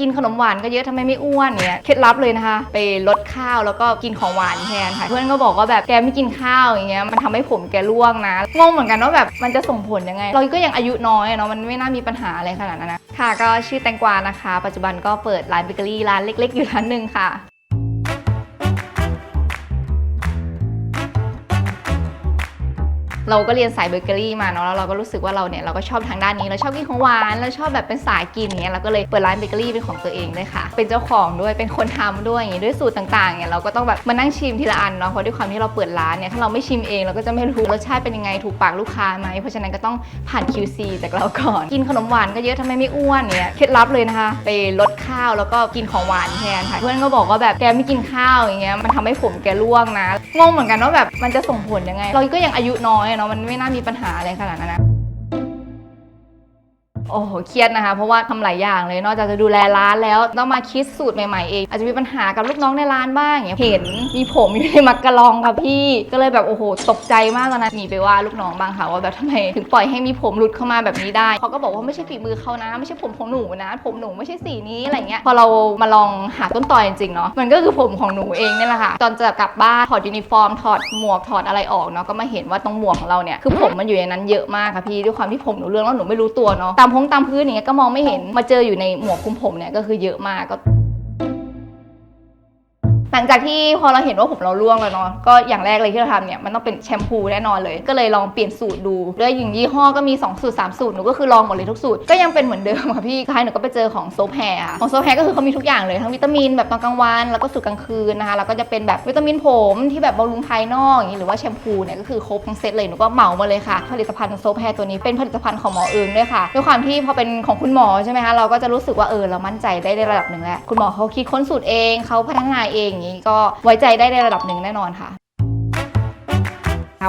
กินขนมหวานก็เยอะทำไมไม่อ้วนเนี่ยเคล็ดลับเลยนะคะ ไปลดข้าวแล้วก็กินของหวานแทนค่ะ เพื่อนก็บอกว่าแบบแกไม่กินข้าวอย่างเงี้ยมันทำให้ผมแกร่วงนะงงเหมือนกันว่าแบบมันจะส่งผลยังไง เราก็ยังอายุน้อยเนาะมันไม่น่ามีปัญหาอะไรขนาดนั้นนะค่ะ ก็ชื่อแตงกวานะคะ ปัจจุบันก็เปิดร้านเบเกอรี่ร้านเล็ก ๆ อยู่ร้านหนึ่งค่ะ เราก็เรียนสายเบเกอรี่มาเนาะแล้วเราก็รู้สึกว่าเราเนี่ยเราก็ชอบทางด้านนี้เราชอบกินของหวานเราชอบแบบเป็นสายกินอย่างเงี้ยเราก็เลยเปิดร้านเบเกอรี่เป็นของตัวเองด้วยค่ะ เป็นเจ้าของด้วยเป็นคนทำด้วยอย่างงี้ด้วยสูตรต่างๆเนี่ยเราก็ต้องแบบมานั่งชิมทีละอันเนาะเพราะด้วยความที่เราเปิดร้านเนี่ยถ้าเราไม่ชิมเองเราก็จะไม่รู้รสชาติเป็นยังไงถูกปากลูกค้าไหมเพราะฉะนั้นก็ต้องผ่าน QC จากเราก่อน กินขนมหวานก็เยอะทำไมไม่อ้วนเนี่ยเคล็ดลับเลยนะคะ ไปลดข้าวแล้วก็กินของหวานแทนค่ะเพื่อนก็บอกว่าแบบแกไม่กินข้าวอย่างเงี้ยมันทำให้ผมแกร่วงนะงงเหมือนกันว่าแบบมันจะส่งผลยังไง เราก็ยังอายุน้อยเนาะมันไม่น่ามีปัญหาอะไรขนาดนั้นนะ โอ้โหเครียดนะคะ เพราะว่าทำหลายอย่างเลยนอกจากจะดูแลร้านแล้วต้องมาคิดสูตรใหม่ๆเองอาจจะมีปัญหากับลูกน้องในร้านบ้างอย่างเงี้ยเห็นมีผมอยู่ในมักกะลองค่ะพี่ ก็เลยแบบโอ้โหตกใจมากตอนนั้นหนีไปว่าลูกน้องบ้างค่ะว่าแบบทำไมถึงปล่อยให้มีผมหลุดเข้ามาแบบนี้ได้เขาก็บอกว่าไม่ใช่ฝีมือเขานะ ไม่ใช่ผมของหนูนะ ผมหนูไม่ใช่สีนี้อะไรเงี้ยพอเรามาลองหาต้นตอจริงๆเนาะมันก็คือผมของหนูเองเนี่ยแหละค่ะตอนจะกลับบ้านถอดยูนิฟอร์มถอดหมวกถอดอะไรออกเนาะก็มาเห็นว่าตรงหมวกของเราเนี่ยคือผมมันอยู่ในนั้นเยอะมากค่ะพี่ด้วยความที่ผมหนูเรื่องแล้วหนูไม่รู้ตัวเนาะตามพงตามพื้นอย่างเงี้ยก็มองไม่เห็นมาเจออยู่ในหมวกคุมผมเนี่ยก็คือเยอะมากก็ หลังจากที่พอเราเห็นว่าผมเราร่วงแล้วเนาะก็อย่างแรกเลยที่เราทำเนี่ยมันต้องเป็นแชมพูแน่นอนเลย ก็เลยลองเปลี่ยนสูตรดูด้วยอย่างยี่ห้อก็มี 2 สูตร 3 สูตรหนูก็คือลองหมดเลยทุกสูตรก็ยังเป็นเหมือนเดิมค่ะพี่ท้ายหนูก็ไปเจอของโซแพรของโซแพรก็คือเขามีทุกอย่างเลยทั้งวิตามินแบบตอนกลางวันแล้วก็สูตรกลางคืนนะคะแล้วก็จะเป็นแบบวิตามินผมที่แบบบำรุงภายนอกอย่างนี้หรือว่าแชมพูเนี่ยก็คือครบทั้งเซตเลยหนูก็เหมามาเลยค่ะ ผลิตภัณฑ์โซแพรตัวนี้เป็นผลิตภัณฑ์ของหมอเอิงด้วยค่ะด้วยความที่พอเป็นของคุณหมอใช่ไหมคะเราก็จะรู้สึกว่าเออเรามั่นใจได้ในระดับหนึ่งแล้วคุณหมอเขาคิดค้นสูตรเองเขาพัฒนาเองอย่างนี้ก็ไว้ใจได้ในระดับหนึ่งแน่นอนค่ะ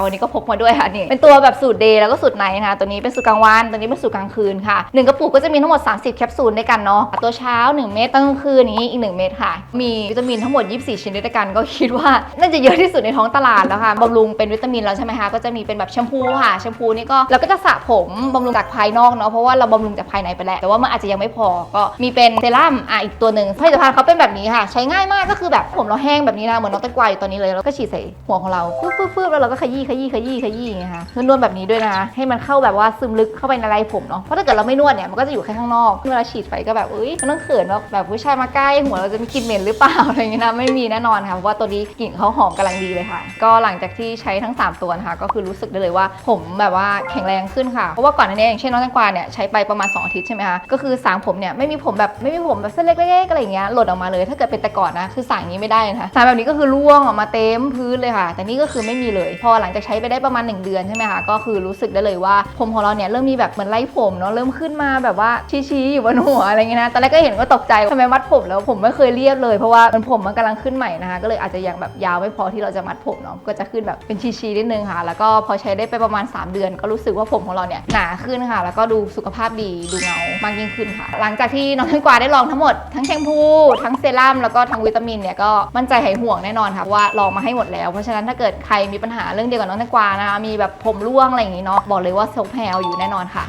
วันนี้ก็พกมาด้วยค่ะนี่เป็นตัวแบบสูตรเดย์แล้วก็สูตรไนท์นะคะตัวนี้เป็นสูตรกลางวันตัวนี้เป็นสูตรกลางคืนค่ะหนึ่งกระปุกก็จะมีทั้งหมด 30 แคปซูลด้วยกันเนาะตัวเช้า 1 เม็ดตอนกลางคืนนี้อีก 1 เม็ดค่ะ มีวิตามินทั้งหมด 24 ชนิดด้วยกันก็คิดว่าน่าจะเยอะที่สุดในท้องตลาดแล้วค่ะบำรุงเป็นวิตามินแล้วใช่ไหมคะก็จะมีเป็นแบบแชมพูค่ะแชมพูนี่ก็เราก็จะสระผมบำรุงจากภายนอกเนาะเพราะว่าเราบำรุงจากภายในไปแล้วแต่ว่ามันอาจจะยังไม่พอก็มีเป็นเซรั่มอะอีกตัวหนึ่งผลิตภัณฑ์เขาเป็นแบบนี้ค่ะ ใช้ง่ายมากก็คือแบบผมเราแห้งแบบนี้นะเหมือนน้องตงกวายตอนนี้เลยแล้วก็ฉีดใส่หัวของเราฟึบฟึบฟึบแล้วเราก็ขยี้ขยี้ขยี้ขยี้อย่างคะนวดแบบนี้ด้วยนะให้มันเข้าแบบว่าซึมลึกเข้าไปในไรผมเนาะเพราะถ้าเกิดเราไม่นวดเนี่ยมันก็จะอยู่แค่ข้างนอกเวลาฉีดไปก็แบบเอ้ยมันต้องเขินว่าแบบผู้ชายมาใกล้หัวเราจะมีกลิ่นเหม็นหรือเปล่าอะไรเงี้ยนะไม่มีแน่นอนค่ะเพราะว่าตัวนี้กลิ่นเขาหอมกำลังดีเลยค่ะ ก็หลังจากที่ใช้ทั้ง 3 ตัวนะคะก็คือรู้สึกได้เลยว่าผมแบบว่าแข็งแรงขึ้นค่ะเพราะว่าก่อนหน้านี้อย่างเช่นน้องแตงกวาเนี่ยใช้ไปประมาณ2อาทิตย์ใช่ไหมคะก็คือสางผมเนี่ยไม่มีผมแบบไม่มีผมแบบเส้นเล็กๆอะไรเงี้ยหล่นออกมาเลย ถ้าเกิดเป็นแต่ก่อนนะคือสางนี้ไม่ได้นะคะสางแบบนี้ก็คือร่วงออกมาเต็มพื้นเลยค่ะ แต่นี่ก็คือไม่มีเลยพอหลังจากใช้ไปได้ประมาณ 1 เดือนใช่ไหมคะก็คือรู้สึกได้เลยว่าผมของเราเนี่ยเริ่มมีแบบเหมือนไล่ผมเนาะเริ่มขึ้นมาแบบว่าชี้ๆอยู่บนหัวอะไรเงี้ยนะตอนแรกก็เห็นก็ตกใจทำไมมัดผมแล้วผมไม่เคยเรียบเลยเพราะว่ามันผมมันกำลังขึ้นใหม่นะคะก็เลยอาจจะยังแบบยาวไม่พอที่เราจะมัดผมเนาะก็จะขึ้นแบบเป็นชี้ๆนิดนึงค่ะ แล้วก็พอใช้ได้ไปประมาณ 3 เดือน ก็รู้สึกว่าผมของเราเนี่ยหนาขึ้นค่ะ แล้วก็ดูสุขภาพดีดูเงามากยิ่งขึ้นค่ะ หลังจากที่น้องแตงกวาได้ลองทั้งหมดทั้งแชมพูทั้งเซรั่มแล้วก็ทั้งวิตามินเนี่ยก็มั่นใจหายห่วงแน่นอนค่ะว่าลองมาให้หมดแล้วเพราะฉะนั้นถ้าเกิดใครมีปัญหาเรื่องเดียวกัน้องแตงกวานะคะมีแบบผมร่วงอะไรอย่างงี้เนาะบอกเลยว่าโซแพลอยู่แน่นอนค่ะ